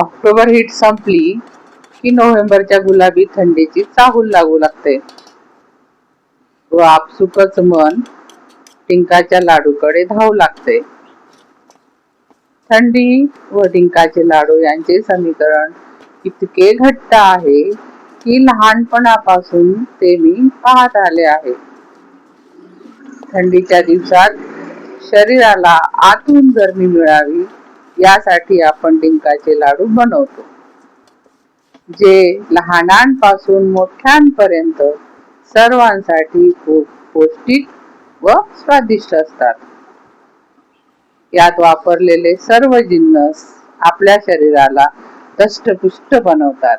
October heat संपली की नोव्हेंबरच्या गुलाबी थंडीची चाहूल लागू लागते. व आपसुकच मन टिंकाच्या लाडूकडे धावू लागते. थंडी व डिंकाचे लाडू यांचे समीकरण इतके घट्ट आहे की लहानपणापासून ते मी पाहत आले आहे. थंडीच्या दिवसात शरीराला आतून गरमी मिळावी यासाठी आपण डिंकाचे लाडू बनवतो. जे लहानांपासून मोठ्यांपर्यंत सर्वांसाठी खूप पौष्टिक व स्वादिष्ट असतात. यात वापरलेले सर्व जिन्नस आपल्या शरीराला दष्टपुष्ट बनवतात.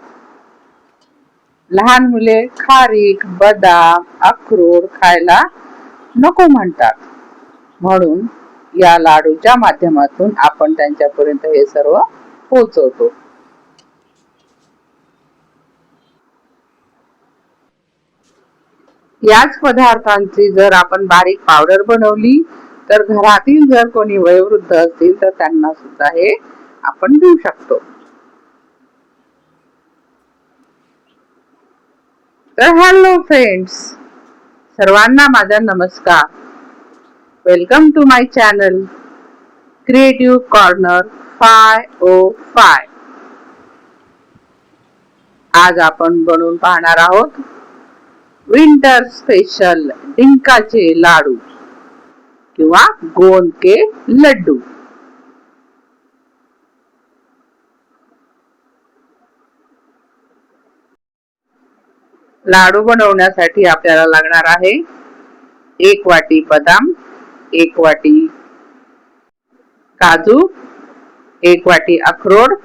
लहान मुले खारीक बदाम अक्रोड खायला नको म्हणतात. म्हणून या लाडूच्या माध्यमातून आपण त्यांच्यापर्यंत हे सर्व पोहोचवतो. याच पदार्थांची जर आपण बारीक पावडर बनवली तर घरातील जर कोणी वयोवृद्ध असतील तर त्यांना सुद्धा हे आपण देऊ शकतो. तर हॅलो फ्रेंड्स सर्वांना माझा नमस्कार. Welcome to my channel creative corner five O five. आज आपण बनवून पाहणार आहोत विंटर स्पेशल डिंकाचे लाडू किंवा गोंद के लड्डू. लाडू बनवण्यासाठी आपल्याला लागणार आहे एक वाटी बदाम एक वाटी काजू एक वाटी अक्रोड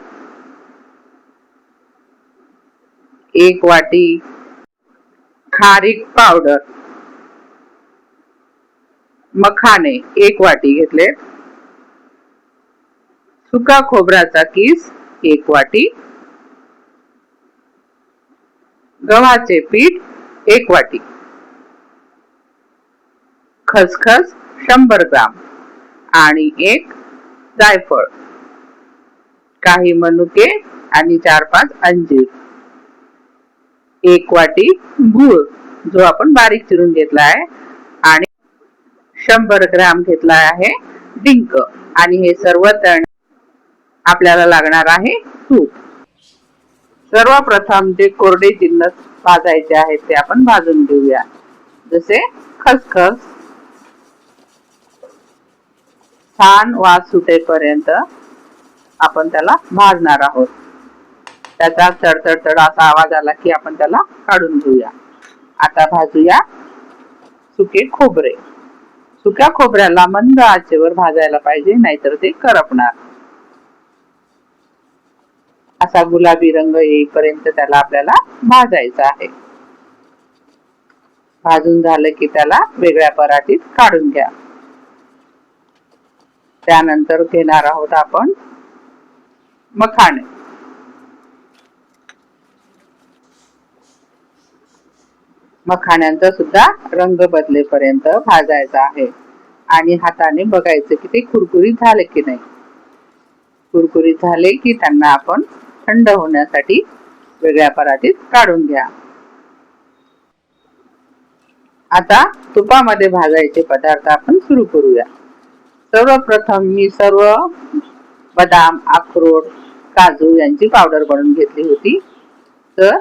एक वाटी खारीक पावडर मखाने एक वाटी घेतले सुका खोबऱ्याचा किस एक वाटी. गव्हाचे पीठ एक वाटी. खसखस शंभर ग्राम. आणि एक जायफळ. काही मनुके आणि चार पाच अंजीर. एक वाटी गूळ जो आपण बारीक चिरून घेतला आहे आणि शंभर ग्राम घेतला आहे डिंक. आणि हे सर्व तण आपल्याला लागणार आहे तूप. सर्वप्रथम जे कोरडे जिन्नस भाजायचे आहेत ते आपण भाजून घेऊया. जसे खसखस छान वास सुटेपर्यंत आपण त्याला भाजणार आहोत. त्याचा तडतडतड असा आवाज आला की आपण त्याला काढून घेऊया. आता भाजूया सुके खोबरे. सुक्या खोबऱ्याला मंद आचेवर भाजायला पाहिजे नाहीतर ते करपणार. असा गुलाबी रंग येईपर्यंत त्याला आपल्याला भाजायचा आहे. भाजून झालं की त्याला वेगळ्या पराठीत काढून घ्या. त्यानंतर घेणार आहोत आपण मखाणे. मखाण्यांचा सुद्धा रंग बदलेपर्यंत भाजायचा आहे. आणि हाताने बघायचं की ते कुरकुरीत झाले की नाही. कुरकुरीत झाले की त्यांना आपण थंड होण्यासाठी वेगळ्या परातीत काढून घ्या. आता तुपामध्ये भाजायचे पदार्थ आपण सुरू करूया. सर्वप्रथम मी सर्व बदाम अक्रोड काजू यांची पावडर बनवून घेतली होती. तर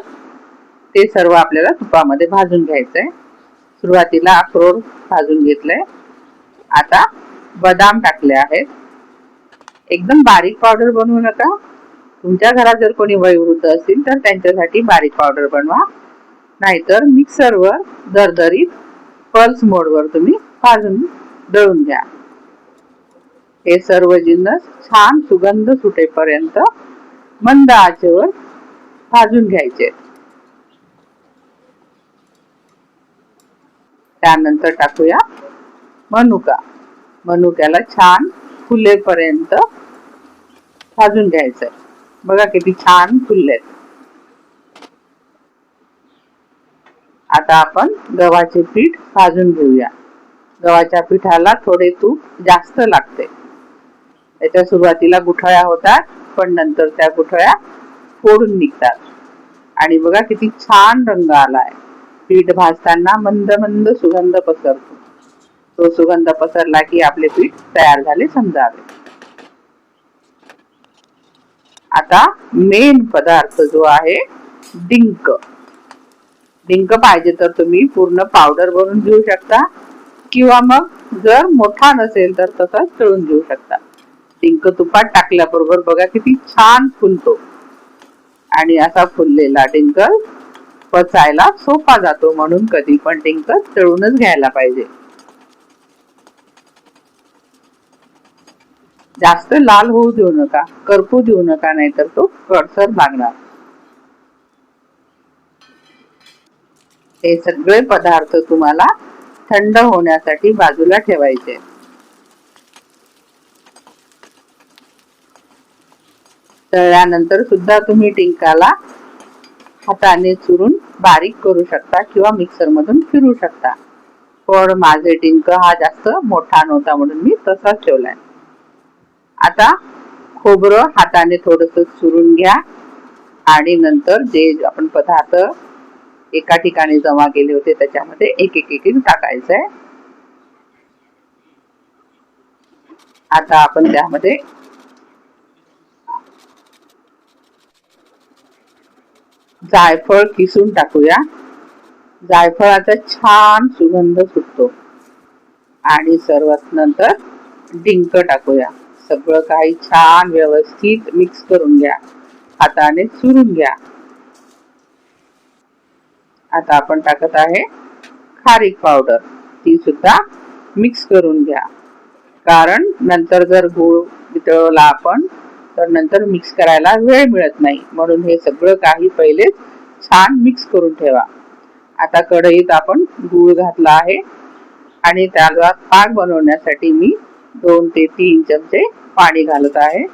ते सर्व आपल्याला तुपामध्ये भाजून घ्यायचं आहे सुरुवातीला अक्रोड भाजून घेतलंय. आता बदाम टाकले आहेत. एकदम बारीक पावडर बनवू नका. तुमच्या घरात जर कोणी वयोवृद्ध असतील तर त्यांच्यासाठी बारीक पावडर बनवा. नाहीतर मिक्सरवर दरदरीत पल्स मोडवर तुम्ही भाजून दळून घ्या. हे सर्व जिन्नस छान सुगंध सुटेपर्यंत मंद आचेवर भाजून घ्यायचे. त्यानंतर टाकूया मनुका. मनुक्याला छान फुलेपर्यंत भाजून घ्यायचंय. बघा किती छान फुललेत. आता आपण गव्हाचे पीठ भाजून घेऊया. गव्हाच्या पिठाला थोडे तूप जास्त लागते. त्याच्या सुरुवातीला गुठळ्या होतात पण नंतर त्या गुठळ्या फोडून निघतात. आणि बघा किती छान रंग आलाय. पीठ भाजताना मंद मंद सुगंध पसरतो. तो सुगंध पसरला की आपले पीठ तयार झाले समजावे. आता मेन पदार्थ जो आहे डिंक. डिंक पाहिजे तर तुम्ही पूर्ण पावडर बनवून घेऊ शकता. किंवा मग जर मोठा नसेल तर तसाच तळून घेऊ शकता. डिंक तुपात टाकल्याबरोबर बघा किती छान फुलतो. आणि असा फुललेला डिंक पचायला सोपा जातो म्हणून कधी पण डिंक तळूनच घ्यायला पाहिजे. जास्त लाल होऊ देऊ नका करपू देऊ नका नाहीतर तो कडसर लागणार. हे सगळे पदार्थ तुम्हाला थंड होण्यासाठी बाजूला ठेवायचे. तळल्यानंतर सुद्धा तुम्ही टिंकाला हाताने चुरून बारीक करू शकता किंवा मिक्सर मधून फिरू शकता. पण माझे टिंक हा जास्त मोठा नव्हता म्हणून मी तसाच ठेवलाय. आता खोबरं हाताने थोडस चुरून घ्या आणि नंतर जे आपण पदार्थ एका ठिकाणी जमा केले होते त्याच्यामध्ये एक एक एक टाकायचंय. आता आपण त्यामध्ये जायफळ किसून टाकूया. जायफळाचा छान सुगंध सुटतो. आणि सर्वात नंतर डिंक टाकूया. सगळं काही छान व्यवस्थित मिक्स करून घ्या. हाताने चुरून घ्या. आता आपण टाकत आहे खारीक पावडर. ती सुद्धा मिक्स करून घ्या. कारण नंतर जर गुळ वितळवला आपण तर नंतर मिक्स करायला वेळ मिळत नाही. म्हणून हे सगळं काही पहिलेच छान मिक्स करून ठेवा. आता कढईत आपण गूळ घातला आहे आणि त्याला पाक बनवण्यासाठी मी दोन ते तीन चमचे पाणी घालत आहे.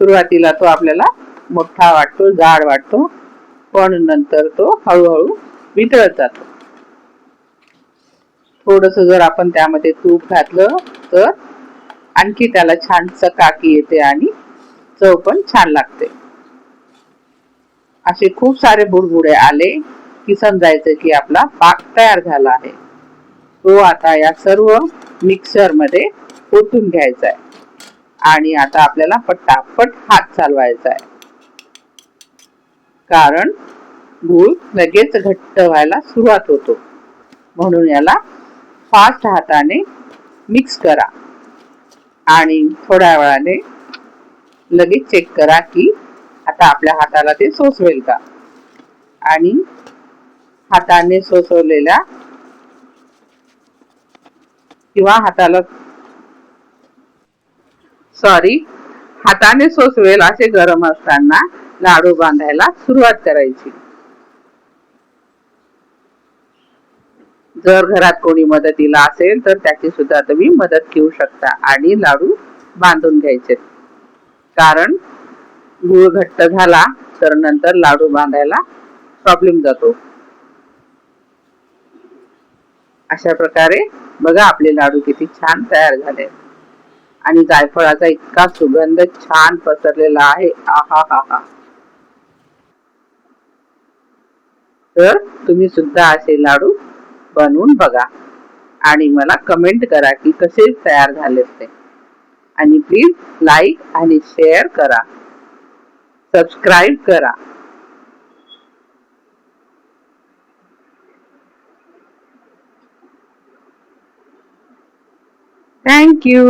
सुरुवातीला तो आपल्याला मोठा वाटतो जाड वाटतो पण नंतर तो हळूहळू वितळत जातो. थोडस जर आपण त्यामध्ये तूप घातलं तर आणखी त्याला छान चकाकी येते आणि चव पण छान लागते. असे खूप सारे बुडबुडे आले की समजायचं की आपला पाक तयार झाला आहे. तो आता या सर्व मिक्सरमध्ये ओतून घ्यायचा आहे आणि आता आपल्याला पटापट हात चालवायचा आहे कारण गूळ लगेच घट्ट व्हायला सुरुवात होतो. म्हणून याला फास्ट हाताने मिक्स करा. आणि थोड्या वेळाने लगेच चेक करा की आता आपल्या हाताला ते सोसवेल का? आणि हाताने सोसवलेल्या किंवा हाताला सॉरी हाताने सोसवेल असे गरम असताना लाडू बांधायला सुरुवात करायची. जर घरात कोणी मदतीला असेल तर त्याची सुद्धा तुम्ही मदत घेऊ शकता आणि लाडू बांधून घ्यायचे. कारण गुळ घट्ट झाला तर नंतर लाडू बांधायला प्रॉब्लेम जातो. अशा प्रकारे बघा आपले लाडू किती छान तयार झाले. आणि जायफळाचा इतका सुगंध छान पसरलेला आहे. आहा हा हा तर तुम्ही सुद्धा असे लाडू बनवून बघा आणि मला कमेंट करा की कसे तयार झाले ते. आणि प्लीज लाईक आणि शेअर करा. सबस्क्राईब करा. Thank you